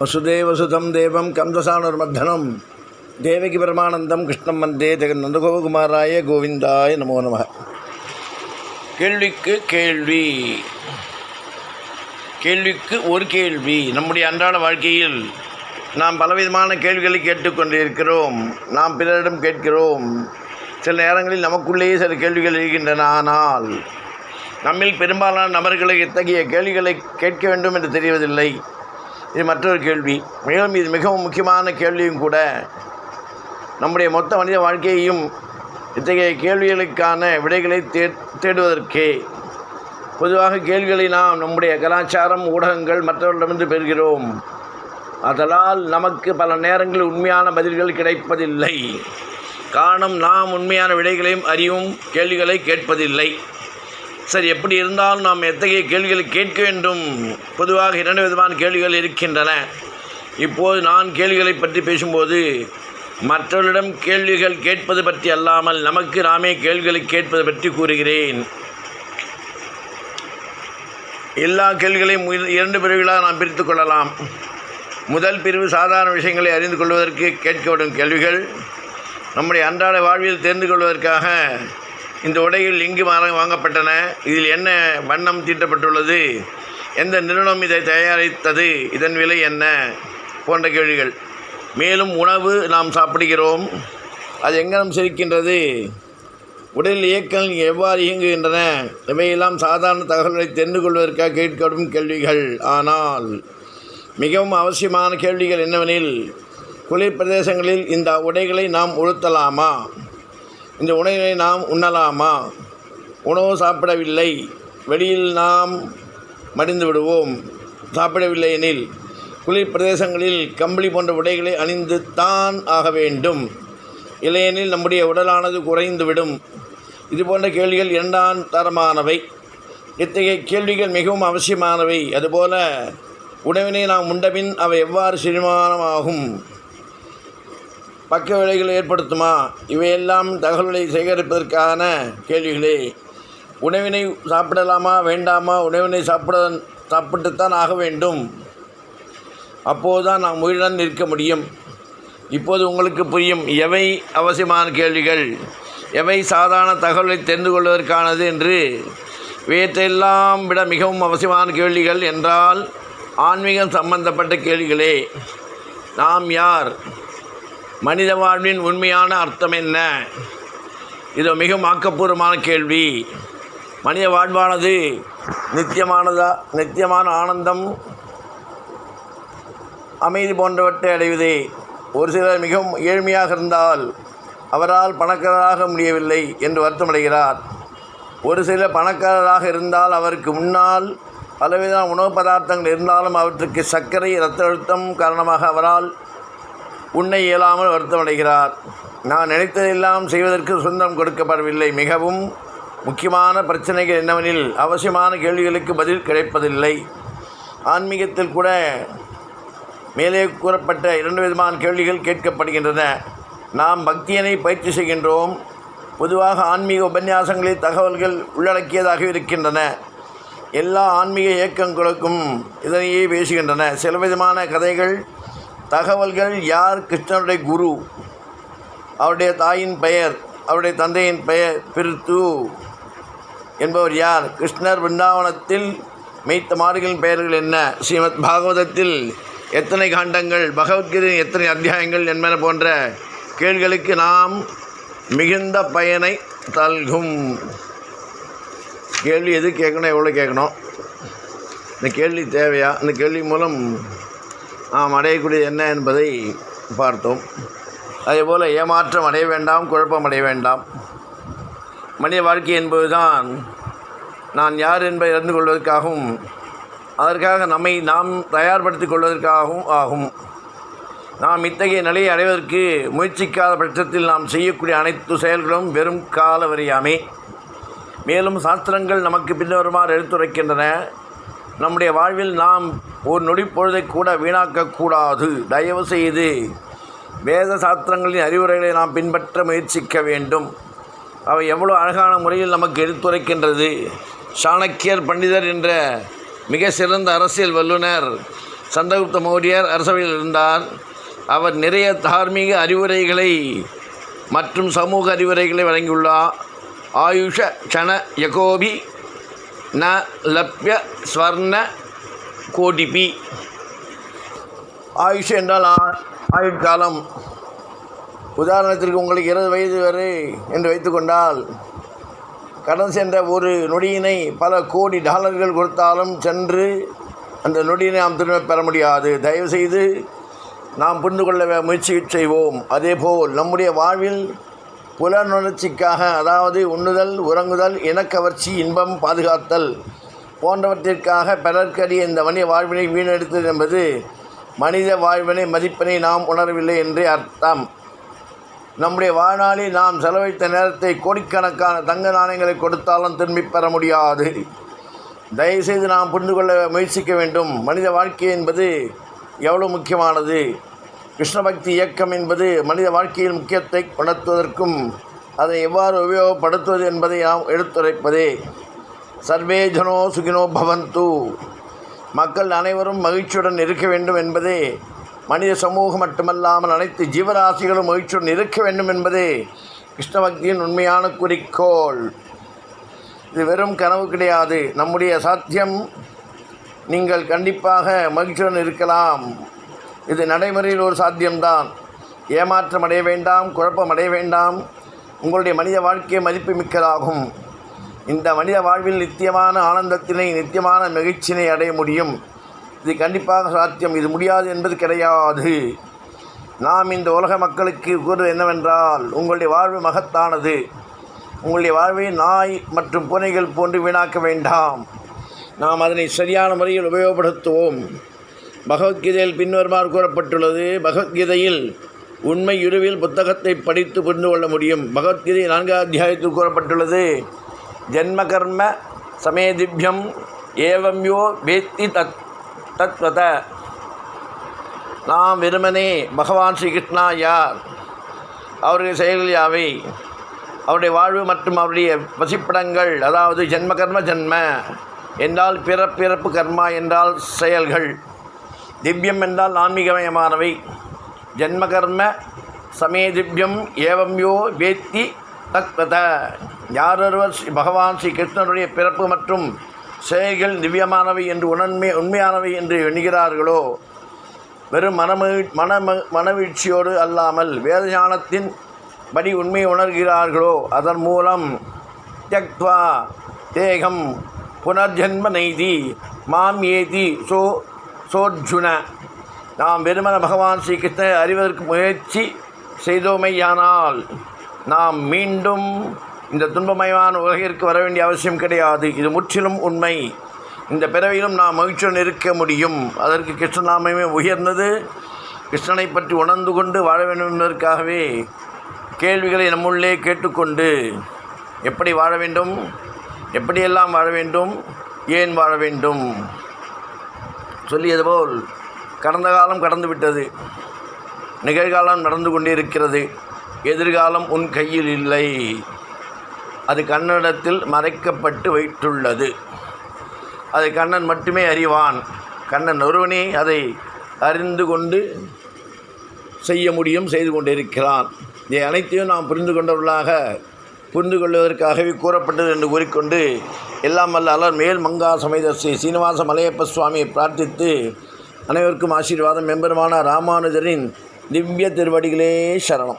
வசுதேவசுதம் தேவம் கம்சசானுர்மர்தனம் தேவகி பரமானந்தம் கிருஷ்ணம் வந்தே ஜெகன் நந்தகோபகுமாராய கோவிந்தாய நமோ நம கேள்விக்கு கேள்வி. கேள்விக்கு ஒரு கேள்வி. நம்முடைய அன்றாட வாழ்க்கையில் நாம் பலவிதமான கேள்விகளை கேட்டுக்கொண்டிருக்கிறோம். நாம் பிறரிடம் கேட்கிறோம். சில நேரங்களில் நமக்குள்ளேயே சில கேள்விகள் இருக்கின்றன ஆனால் நம்மில் பெரும்பாலான நபர்களை இத்தகைய கேள்விகளை கேட்க வேண்டும் என்று தெரிவதில்லை. இது மற்றொரு கேள்வி. மேலும் இது மிகவும் முக்கியமான கேள்வியும் கூட. நம்முடைய மொத்த மனித வாழ்க்கையையும் இத்தகைய கேள்விகளுக்கான விடைகளை தே தேடுவதற்கே. பொதுவாக கேள்விகளை நாம் நம்முடைய கலாச்சாரம் ஊடகங்கள் மற்றவர்களிடமிருந்து பெறுகிறோம். அதனால் நமக்கு பல நேரங்களில் உண்மையான பதில்கள் கிடைப்பதில்லை. காரணம் நாம் உண்மையான விடைகளையும் அறிவும் கேள்விகளை கேட்பதில்லை. சரி எப்படி இருந்தாலும் நாம் எத்தகைய கேள்விகளை கேட்க வேண்டும்? பொதுவாக இரண்டு விதமான கேள்விகள் இருக்கின்றன. இப்போது நான் கேள்விகளை பற்றி பேசும்போது மற்றவர்களிடம் கேள்விகள் கேட்பது பற்றி அல்லாமல் நமக்கு நாமே கேள்விகளை கேட்பது பற்றி கூறுகிறேன். எல்லா கேள்விகளையும் இரண்டு பிரிவுகளாக நாம் பிரித்து கொள்ளலாம். முதல் பிரிவு சாதாரண விஷயங்களை அறிந்து கொள்வதற்கு கேட்கப்படும் கேள்விகள். நம்முடைய அன்றாட வாழ்வில் தெரிந்து கொள்வதற்காக இந்த உடைகள் எங்கு வாங்க வாங்கப்பட்டன. இதில் என்ன வண்ணம் தீட்டப்பட்டுள்ளது? எந்த நிறுவனம் இதை தயாரித்தது? இதன் விலை என்ன? போன்ற கேள்விகள். மேலும் உணவு நாம் சாப்பிடுகிறோம். அது எங்கனம் சிரிக்கின்றது? உடல் இயக்கங்கள் எவ்வாறு இயங்குகின்றன? இவையெல்லாம் சாதாரண தகவல்களை தெரிந்து கொள்வதற்காக கேட்கப்படும் கேள்விகள். ஆனால் மிகவும் அவசியமான கேள்விகள் என்னவெனில் குளிர் பிரதேசங்களில் இந்த உடைகளை நாம் உடுத்தலாமா? இந்த உணவை நாம் உண்ணலாமா? உணவு சாப்பிடவில்லை. வெளியில் நாம் மடிந்து விடுவோம். சாப்பிடவில்லை எனில் குளிர் பிரதேசங்களில் கம்பளி போன்ற உடைகளை அணிந்து தான் ஆக வேண்டும். இல்லையெனில் நம்முடைய உடலானது குறைந்துவிடும் இது போன்ற கேள்விகள் இரண்டாம் தரமானவை. இத்தகைய கேள்விகள் மிகவும் அவசியமானவை. அதுபோல உணவினை நாம் உண்டபின் அவை எவ்வாறு செரிமானமாகும்? பக்க விளைவுகளை ஏற்படுத்துமா? இவையெல்லாம் தகவல்களை சேகரிப்பதற்கான கேள்விகளே. உணவினை சாப்பிடலாமா வேண்டாமா? உணவினை சாப்பிட சாப்பிட்டுத்தான் ஆக வேண்டும். அப்போதுதான் நாம் உயிருடன் நிற்க முடியும். இப்போது உங்களுக்கு புரியும் எவை அவசியமான கேள்விகள்? எவை சாதாரண தகவலை தெரிந்து கொள்வதற்கானது என்று இவற்றையெல்லாம் விட மிகவும் அவசியமான கேள்விகள் என்றால் ஆன்மீகம் சம்பந்தப்பட்ட கேள்விகளே. நாம் யார்? மனித வாழ்வின் உண்மையான அர்த்தம் என்ன? இது மிகவும் ஆக்கப்பூர்வமான கேள்வி. மனித வாழ்வானது நித்தியமானதா நித்தியமான ஆனந்தம் அமைதி போன்றவற்றை அடைவதே. ஒரு சிலர் மிகவும் ஏழ்மையாக இருந்தால் அவரால் பணக்காரராக முடியவில்லை என்று வருத்தமடைகிறார். ஒரு சிலர் பணக்காரராக இருந்தால் அவருக்கு முன்னால் பலவிதமான உணவு பதார்த்தங்கள் இருந்தாலும் அவற்றுக்கு சர்க்கரை இரத்த அழுத்தம் காரணமாக அவரால் உன்னை இயலாமல் வருத்தமடைகிறார். நான் நினைத்ததெல்லாம் செய்வதற்கு சுந்தரம் கொடுக்கப்படவில்லை. மிகவும் முக்கியமான பிரச்சனைகள் என்னவெனில் அவசியமான கேள்விகளுக்கு பதில் கிடைப்பதில்லை. ஆன்மீகத்தில் கூட மேலே கூறப்பட்ட இரண்டு விதமான கேள்விகள் கேட்கப்படுகின்றன. நாம் பக்தியனை பயிற்சி செய்கின்றோம். பொதுவாக ஆன்மீக உபன்யாசங்களில் தகவல்கள் உள்ளடக்கியதாக இருக்கின்றன. எல்லா ஆன்மீக இயக்கங்களுக்கும் இதனையே பேசுகின்றன. சில விதமான கதைகள் தகவல்கள் யார் கிருஷ்ணனுடைய குரு? அவருடைய தாயின் பெயர் அவருடைய தந்தையின் பெயர் பிரித்து என்பவர் யார்? கிருஷ்ணர் பிருந்தாவனத்தில் மெய்த்த மாடுகளின் பெயர்கள் என்ன? ஸ்ரீமத் பாகவதத்தில் எத்தனை காண்டங்கள்? பகவத்கீதையின் எத்தனை அத்தியாயங்கள் என்பன போன்ற கேள்விகளுக்கு நாம் மிகுந்த பயனை தல்கும். கேள்வி எது கேட்கணும் எவ்வளோ கேட்கணும்? இந்த கேள்வி தேவையா? இந்த கேள்வி மூலம் நாம் அடையக்கூடியது என்ன என்பதை பார்த்தோம். அதேபோல் ஏமாற்றம் அடைய வேண்டாம் குழப்பம் அடைய வேண்டாம். மனித வாழ்க்கை என்பதுதான் நான் யார் என்பதை அறிந்து கொள்வதற்காகவும் அதற்காக நம்மை நாம் தயார்படுத்திக் கொள்வதற்காகவும் ஆகும். நாம் இத்தகைய நிலையை அடைவதற்கு முயற்சிக்காத பட்சத்தில் நாம் செய்யக்கூடிய அனைத்து செயல்களும் வெறும் கால வரியாமே மேலும் சாஸ்திரங்கள் நமக்கு பின்வருமாறு எடுத்துரைக்கின்றன. நம்முடைய வாழ்வில் நாம் ஒரு நொடிப்பொழுதை கூட வீணாக்கக்கூடாது தயவு செய்து வேத சாஸ்திரங்களின் அறிவுரைகளை நாம் பின்பற்ற முயற்சிக்க வேண்டும். அவை எவ்வளோ அழகான முறையில் நமக்கு எடுத்துரைக்கின்றது. சாணக்கியர் பண்டிதர் என்ற மிக சிறந்த அரசியல் வல்லுனர் சந்திரகுப்த மௌரியர் அரசவையில் இருந்தார். அவர் நிறைய தார்மீக அறிவுரைகளை மற்றும் சமூக அறிவுரைகளை வழங்கியுள்ளார். ஆயுஷ சன யகோபி ந லப்ய ஸ்வர்ண கோடிபி ஆயுஷ் என்றால் ஆ- ஆயுட்காலம் உதாரணத்திற்கு உங்களுக்கு இருபது வயது வரை என்று வைத்துக்கொண்டால் கடன் சென்ற ஒரு நொடியினை பல கோடி டாலர்கள் கொடுத்தாலும் சென்று அந்த நொடியினை நாம் திரும்ப பெற முடியாது தயவுசெய்து நாம் புரிந்து கொள்ள முயற்சி செய்வோம் அதேபோல் நம்முடைய வாழ்வில் புலனுணர்ச்சிக்காக அதாவது உண்ணுதல் உறங்குதல் இனக்கவர்ச்சி இன்பம் பாதுகாத்தல் போன்றவற்றிற்காக பிறர்க்கரிய இந்த மனித வாழ்வினை வீணெடுத்தது என்பது மனித வாழ்வினை மதிப்பினை நாம் உணரவில்லை என்றே அர்த்தம். நம்முடைய வாழ்நாளில் நாம் செலவழித்த நேரத்தை கோடிக்கணக்கான தங்க நாணயங்களை கொடுத்தாலும் திரும்பிப் பெற முடியாது. தயவுசெய்து நாம் புரிந்து கொள்ள முயற்சிக்க வேண்டும். மனித வாழ்க்கை என்பது எவ்வளவு முக்கியமானது? கிருஷ்ண பக்தி இயக்கம் என்பது மனித வாழ்க்கையின் முக்கியத்தை உணர்த்துவதற்கும் அதை எவ்வாறு உபயோகப்படுத்துவது என்பதை நாம் எடுத்துரைப்பதே. சர்வே ஜனோ சுகினோ பவந்து. மக்கள் அனைவரும் மகிழ்ச்சியுடன் இருக்க வேண்டும் என்பதே. மனித சமூகம் மட்டுமல்லாமல் அனைத்து ஜீவராசிகளும் மகிழ்ச்சியுடன் இருக்க வேண்டும் என்பதே கிருஷ்ண பக்தியின் உண்மையான குறிக்கோள். இது வெறும் கனவு கிடையாது. நம்முடைய சாத்தியம் நீங்கள் கண்டிப்பாக மகிழ்ச்சியுடன் இருக்கலாம். இது நடைமுறையில் ஒரு சாத்தியம்தான். ஏமாற்றம் அடைய வேண்டாம் குழப்பம் அடைய வேண்டாம். உங்களுடைய மனித வாழ்க்கை மதிப்பு மிக்கதாகும். இந்த மனித வாழ்வில் நித்தியமான ஆனந்தத்தினை நித்தியமான மகிழ்ச்சியினை அடைய முடியும். இது கண்டிப்பாக சாத்தியம். இது முடியாது என்பது கிடையாது. நாம் இந்த உலக மக்களுக்கு கூறுவது என்னவென்றால் உங்களுடைய வாழ்வு மகத்தானது. உங்களுடைய வாழ்வை நாய் மற்றும் பூனைகள் போன்று வீணாக்க வேண்டாம். நாம் அதனை சரியான முறையில் உபயோகப்படுத்துவோம். பகவத்கீதையில் பின்வருமாறு கூறப்பட்டுள்ளது பகவத்கீதையில் உண்மை இருவில் புத்தகத்தை படித்து புரிந்து கொள்ள முடியும். பகவத்கீதை நான்காம் அத்தியாயத்தில் கூறப்பட்டுள்ளது ஜென்ம கர்ம சமேதிபியம் ஏவம்யோ வேத்தி தத் தத்வத. நாம் வெறுமனே பகவான் ஸ்ரீகிருஷ்ணா யார்? அவருடைய செயல்கள் யாவை? அவருடைய வாழ்வு மற்றும் அவருடைய வசிப்பிடங்கள் அதாவது ஜென்ம கர்ம ஜென்ம என்றால் பிறப்பிறப்பு கர்மா என்றால் செயல்கள். திவ்யம் என்றால் ஆன்மீகமயமானவை. ஜென்மகர்ம கர்ம ஏவம் திவ்யம் ஏவம்யோ வேத்தி தத்வத. யாரொருவர் ஸ்ரீ பகவான் ஸ்ரீ கிருஷ்ணனுடைய பிறப்பு மற்றும் செயல்கள் திவ்யமானவை என்று உணர்மை உண்மையானவை என்று எண்ணுகிறார்களோ வெறும் மனமகி மனம மனவீழ்ச்சியோடு அல்லாமல் வேதஞானத்தின் படி உண்மையை உணர்கிறார்களோ அதன் மூலம் தியக்த்வா தேகம் புனர்ஜென்ம நெய்தி மாம் ஏதி சோ சோர்ஜுன நாம் வெறுமன பகவான் ஸ்ரீகிருஷ்ணரை அறிவதற்கு முயற்சி செய்தோமையானால் நாம் மீண்டும் இந்த துன்பமயமான உலகிற்கு வர வேண்டிய அவசியம் கிடையாது. இது முற்றிலும் உண்மை. இந்த பிறவியிலும் நாம் மகிழ்ச்சியுடன் இருக்க முடியும். அதற்கு கிருஷ்ணநாமமே உயர்ந்தது. கிருஷ்ணனை பற்றி உணர்ந்து கொண்டு வாழ வேண்டும் என்பதற்காகவே கேள்விகளை நம்முள்ளே கேட்டுக்கொண்டு எப்படி வாழ வேண்டும்? எப்படியெல்லாம் வாழ வேண்டும்? ஏன் வாழ வேண்டும்? சொல்லியது போல் கடந்த காலம் கடந்து விட்டது. நிகழ்காலம் நடந்து கொண்டிருக்கிறது. எதிர்காலம் உன் கையில் இல்லை. அது கன்னடத்தில் மறைக்கப்பட்டு வைத்துள்ளது. அதை கண்ணன் மட்டுமே அறிவான். கண்ணன் ஒருவனே அதை அறிந்து கொண்டு செய்ய முடியும் செய்து கொண்டிருக்கிறான். இதை அனைத்தையும் நாம் புரிந்து கொண்டவர்களாக புரிந்து கொள்வதற்காகவே கூறப்பட்டது என்று கூறிக்கொண்டு எல்லாம் வல்ல அலர் மேல் மங்கா சமேத ஸ்ரீ சீனிவாச மலையப்ப சுவாமியை பிரார்த்தித்து அனைவருக்கும் ஆசீர்வாதம் மெம்பருமான ராமானுஜரின் திவ்ய திருவடிகளே சரணம்.